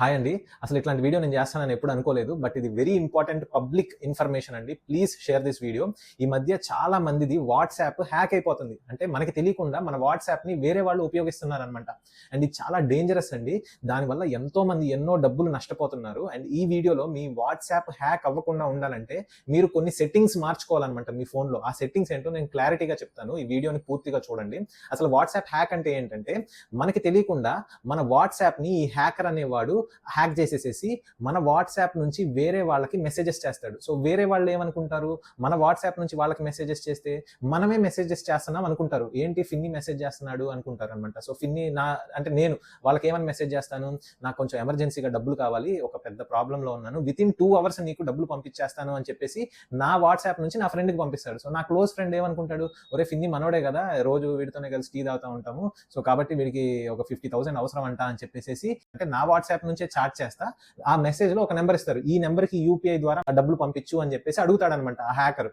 Hi అండి. అసలు ఇట్లాంటి వీడియో నేను చేస్తానని ఎప్పుడు అనుకోలేదు బట్ ఇది వెరీ ఇంపార్టెంట్ పబ్లిక్ ఇన్ఫర్మేషన్ అండి. Please share this video. ఈ మధ్య చాలా మందిది వాట్సాప్ హ్యాక్ అయిపోతుంది. అంటే మనకి తెలియకుండా మన వాట్సాప్ని వేరే వాళ్ళు ఉపయోగిస్తున్నారు అనమాట అండ్ ఇది చాలా డేంజరస్ అండి. దానివల్ల ఎంతో మంది ఎన్నో డబ్బులు నష్టపోతున్నారు. అండ్ ఈ వీడియోలో మీ వాట్సాప్ హ్యాక్ అవ్వకుండా ఉండాలంటే మీరు కొన్ని సెట్టింగ్స్ మార్చుకోవాలన్నమాట మీ ఫోన్లో. ఆ సెట్టింగ్స్ ఏంటో నేను క్లారిటీగా చెప్తాను. ఈ వీడియోని పూర్తిగా చూడండి. అసలు వాట్సాప్ హ్యాక్ అంటే ఏంటంటే మనకి తెలియకుండా మన వాట్సాప్ని ఈ హ్యాకర్ అనేవాడు హ్యాక్ చేసేసేసి మన వాట్సాప్ నుంచి వేరే వాళ్ళకి మెసేజెస్ చేస్తాడు. సో వేరే వాళ్ళు ఏమనుకుంటారు? మన వాట్సాప్ నుంచి వాళ్ళకి మెసేజెస్ చేస్తే మనమే మెసేజెస్ చేస్తున్నాం అనుకుంటారు. ఏంటి ఫిన్ని మెసేజ్ చేస్తున్నాడు అనుకుంటారు అనమాట సో ఫిన్ని నా అంటే నేను వాళ్ళకి ఏమని మెసేజ్ చేస్తాను? నాకు కొంచెం ఎమర్జెన్సీగా డబ్బులు కావాలి ఒక పెద్ద ప్రాబ్లంలో ఉన్నాను. విత్ ఇన్ టూ అవర్స్ నీకు డబ్బులు పంపించేస్తాను అని చెప్పేసి నా వాట్సాప్ నుంచి నా ఫ్రెండ్కి పంపిస్తాడు. సో నా క్లోజ్ ఫ్రెండ్ ఏమనుకుంటాడు? ఒరే ఫిన్ని మనోడే కదా రోజు వీడితోనే కలిసి టీ తాగుతూ ఉంటాము. సో కాబట్టి వీడికి ఒక ఫిఫ్టీ థౌసండ్ అవసరం అంట అని చెప్పేసి అంటే నా వాట్సాప్ నుంచి చార్జ్ చేస్తా. ఆ మెసేజ్లో ఒక నెంబర్ ఇస్తారు. ఈ నెంబర్కి యూపీఐ ద్వారా డబ్బులు పంపించు అని చెప్పేసి అడుగుతాడు అనమాట ఆ హ్యాకర్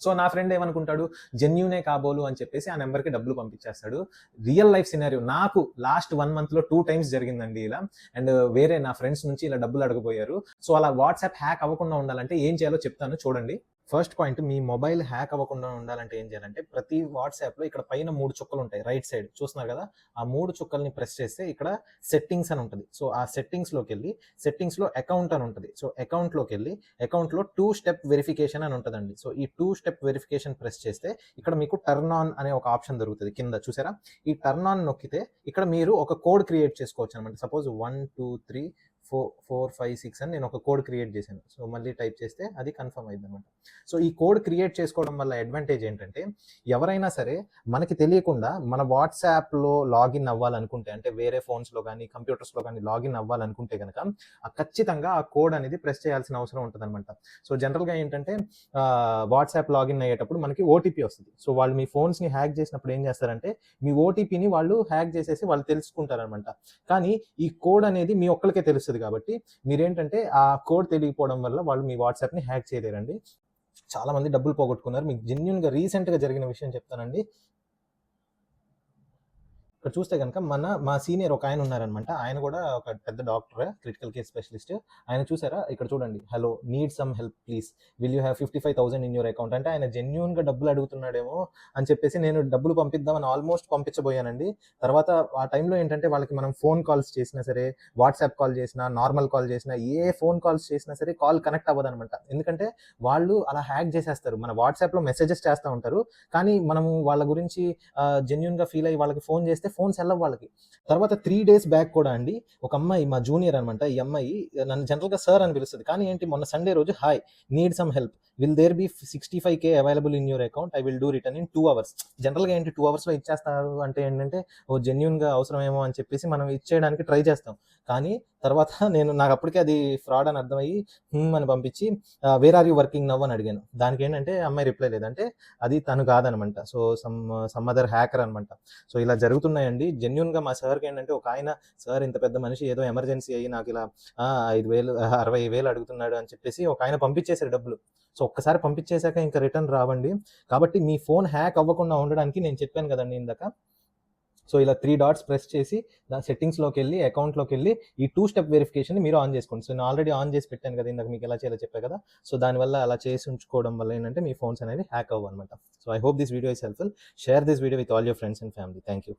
సో నా ఫ్రెండ్ ఏమనుకుంటాడు? జెన్యునే కాబోలు అని చెప్పేసి ఆ నెంబర్కి డబ్బులు పంపించేస్తాడు. రియల్ లైఫ్ సినారియో నాకు లాస్ట్ వన్ మంత్లో టూ టైమ్స్ జరిగిందండి ఇలా. అండ్ వేరే నా ఫ్రెండ్స్ నుంచి ఇలా డబ్బులు అడగబోయారు. సో అలా వాట్సాప్ హ్యాక్ అవ్వకుండా ఉండాలంటే ఏం చేయాలో చెప్తాను చూడండి. ఫస్ట్ పాయింట్ మీ మొబైల్ హ్యాక్ అవ్వకుండా ఉండాలంటే ఏం చేయాలంటే ప్రతి వాట్సాప్లో ఇక్కడ పైన మూడు చుక్కలు ఉంటాయి. రైట్ సైడ్ చూస్తున్నారు కదా? ఆ మూడు చుక్కల్ని ప్రెస్ చేస్తే ఇక్కడ సెట్టింగ్స్ అని ఉంటుంది. సో ఆ సెట్టింగ్స్లోకి వెళ్ళి సెట్టింగ్స్లో అకౌంట్ అని ఉంటుంది. సో అకౌంట్లోకి వెళ్ళి అకౌంట్లో టూ స్టెప్ వెరిఫికేషన్ అని ఉంటుందండి. సో ఈ టూ స్టెప్ వెరిఫికేషన్ ప్రెస్ చేస్తే ఇక్కడ మీకు టర్న్ ఆన్ అనే ఒక ఆప్షన్ దొరుకుతుంది కింద. చూసారా? ఈ టర్న్ ఆన్ నొక్కితే ఇక్కడ మీరు ఒక కోడ్ క్రియేట్ చేసుకోవచ్చు అనమాట. Suppose one two three four four five six అని నేను ఒక కోడ్ క్రియేట్ చేశాను. సో మళ్ళీ టైప్ చేస్తే అది కన్ఫర్మ్ అయింది అనమాట సో ఈ కోడ్ క్రియేట్ చేసుకోవడం వల్ల అడ్వాంటేజ్ ఏంటంటే ఎవరైనా సరే మనకి తెలియకుండా మన వాట్సాప్లో లాగిన్ అవ్వాలనుకుంటే అంటే వేరే ఫోన్స్లో కానీ కంప్యూటర్స్లో కానీ లాగిన్ అవ్వాలనుకుంటే కనుక ఖచ్చితంగా ఆ కోడ్ అనేది ప్రెస్ చేయాల్సిన అవసరం ఉంటుంది అనమాట సో జనరల్గా ఏంటంటే వాట్సాప్ లాగిన్ అయ్యేటప్పుడు మనకి ఓటీపీ వస్తుంది. సో వాళ్ళు మీ ఫోన్స్ని హ్యాక్ చేసినప్పుడు ఏం చేస్తారంటే మీ ఓటీపీని వాళ్ళు హ్యాక్ చేసేసి వాళ్ళు తెలుసుకుంటారనమాట కానీ ఈ కోడ్ అనేది మీ ఒక్కరికే తెలుస్తుంది. కాబట్టి మీరేంటంటే ఆ కోడ్ తెలియకపోవడం వల్ల వాళ్ళు మీ వాట్సాప్ని హ్యాక్ చేయలేరండి. చాలా మంది డబ్బులు పోగొట్టుకున్నారు. మీకు జెన్యున్గా రీసెంట్గా జరిగిన విషయం చెప్తానండి. ఇక్కడ చూస్తే కనుక మన మా సీనియర్ ఒక ఆయన ఉన్నారనమాట. ఆయన కూడా ఒక పెద్ద డాక్టర్ క్రిటికల్ కేర్ స్పెషలిస్ట్. ఆయన చూసారా? ఇక్కడ చూడండి. Hello need some help please. Will you have fifty five thousand in your account? అంటే ఆయన జెన్యున్గా డబ్బులు అడుగుతున్నాడేమో అని చెప్పేసి నేను డబ్బులు పంపిద్దామని ఆల్మోస్ట్ పంపించబోయానండి. తర్వాత ఆ టైంలో ఏంటంటే వాళ్ళకి మనం ఫోన్ కాల్స్ చేసినా సరే వాట్సాప్ కాల్ చేసినా నార్మల్ కాల్ చేసినా ఏ ఫోన్ కాల్స్ చేసినా సరే కాల్ కనెక్ట్ అవ్వదు అనమాట ఎందుకంటే వాళ్ళు అలా హ్యాక్ చేసేస్తారు. మన వాట్సాప్లో మెసేజెస్ చేస్తూ ఉంటారు. కానీ మనము వాళ్ళ గురించి జెన్యున్గా ఫీల్ అయ్యి వాళ్ళకి ఫోన్ చేస్తే ఫోన్స్ వెళ్ళవు వాళ్ళకి. తర్వాత త్రీ డేస్ బ్యాక్ కూడా అండి ఒక అమ్మాయి మా జూనియర్ అనమాట ఈ అమ్మాయి నన్ను జనరల్గా సార్ అని పిలుస్తుంది. కానీ ఏంటి మొన్న సండే రోజు hi need some help will there be sixty five K available in your account I will do return in two hours జనరల్గా ఏంటి టూ అవర్స్లో ఇచ్చేస్తారు అంటే ఏంటంటే ఓ జెన్యున్గా అవసరమేమో అని చెప్పేసి మనం ఇచ్చేయడానికి ట్రై చేస్తాం. కానీ తర్వాత నేను నాకు అప్పటికే అది ఫ్రాడ్ అని అర్థమయ్యి అని పంపించి where are you working now అని అడిగాను. దానికి ఏంటంటే అమ్మాయి రిప్లై లేదంటే అది తను కాదనమాట. So some some other hacker అనమాట. సో ఇలా జరుగుతున్నాయండి. జెన్యున్గా మా సార్కి ఏంటంటే ఒక ఆయన సార్ ఇంత పెద్ద మనిషి ఏదో ఎమర్జెన్సీ అయ్యి నాకు ఇలా ఐదు వేలు అరవై వేలు అడుగుతున్నాడు అని చెప్పేసి ఒక ఆయన పంపించేశారు డబ్బులు. సో ఒక్కసారి పంపించేశాక ఇంకా రిటర్న్ రావండి. కాబట్టి మీ ఫోన్ హ్యాక్ అవ్వకుండా ఉండడానికి నేను చెప్పాను కదండి ఇందాక. సో ఇలా త్రీ డాట్స్ ప్రెస్ చేసి దాని సెట్టింగ్స్లోకి వెళ్ళి అకౌంట్లోకి వెళ్ళి ఈ టూ స్టెప్ వెరిఫికేషన్ మీరు ఆన్ చేసుకోండి. సో నేను ఆల్రెడీ ఆన్ చేసి పెట్టాను కదా ఇందాక మీకు ఎలా చేయాలో చెప్పా కదా. సో దానివల్ల అలా చేసి ఉంచుకోవడం వల్ల ఏంటంటే మీ ఫోన్స్ అనేవి hack అవ్వనమాట so I hope this video is helpful share this video with all your friends and family thank you